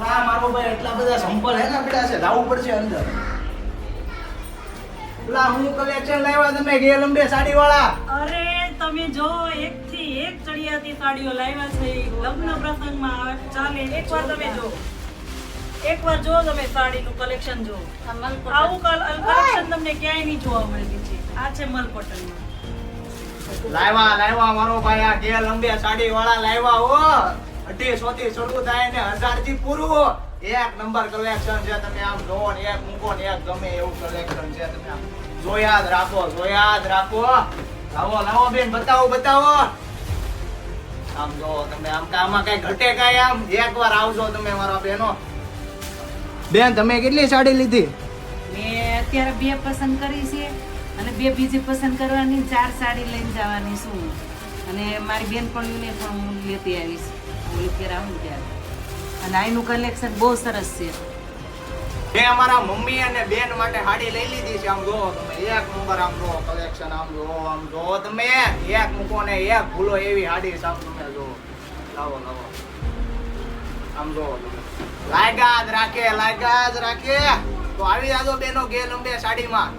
આ મારો ભાઈ એટલા બધા સંપલ હે ને બેટા છે લાવવું પડશે અંદર. પેલા હું કલેક્શન લાવ્યા તમે ગે લંબે સાડી વાળા અરે તમે જો એક થી એક ચડિયાતી સાડીઓ લાવ્યા છે ઈ લગ્ન પ્રસંગમાં આવે. ચાલે એકવાર તમે જો. એકવાર જો તમે સાડીનું કલેક્શન જો. આવું કલેક્શન તમને ક્યાંય નહીં જોવા મળતી છે આ છે મલપટનમાં લાવ્યા લાવ્યા મારો ભાઈ આ ગે લંબે સાડી વાળા લાવ્યા હો. અઢીસો થી શરૂ થાય ને હજારથી પૂરું એક નંબર કલેક્શન છે તમે આમ જોવો ને એક મૂકો ને એક ગમે એવું કલેક્શન છે તમે આમ. જોયા જ રાખો જોયા જ રાખો. લાવો લાવો બેન બતાવો બતાવો. આમ જો તમે આમ કે આમાં કઈ ઘટે કઈ આમ? એકવાર આવજો તમે મારા બેનો. બેન તમે કેટલી સાડી લીધી? મેં અત્યારે બે પસંદ કરી છે અને બે બીજી પસંદ કરવાની ચાર સાડી લઈને જવાની છું. અને મારી બેનપણીઓને પણ હું લેતી આવીશ. હોળી ફેર આવું અને આનું કલેક્શન બહુ સરસ છે. મેં અમારા મમ્મી અને બેન માટે સાડી લઈ લીધી છે. આમ જોવો તમે એક નંબર આમ જોવો કલેક્શન આમ જોવો આમ જોવો તમે એક મૂકો ને એક ભૂલો એવી સાડી છે. તમે જોવો લાવો લાવો. આમ જોવો લાગ્યા જ રાખે લાગ્યા જ રાખે. તો આવી જાજો બેનો ગેલ અંબે સાડીમાં.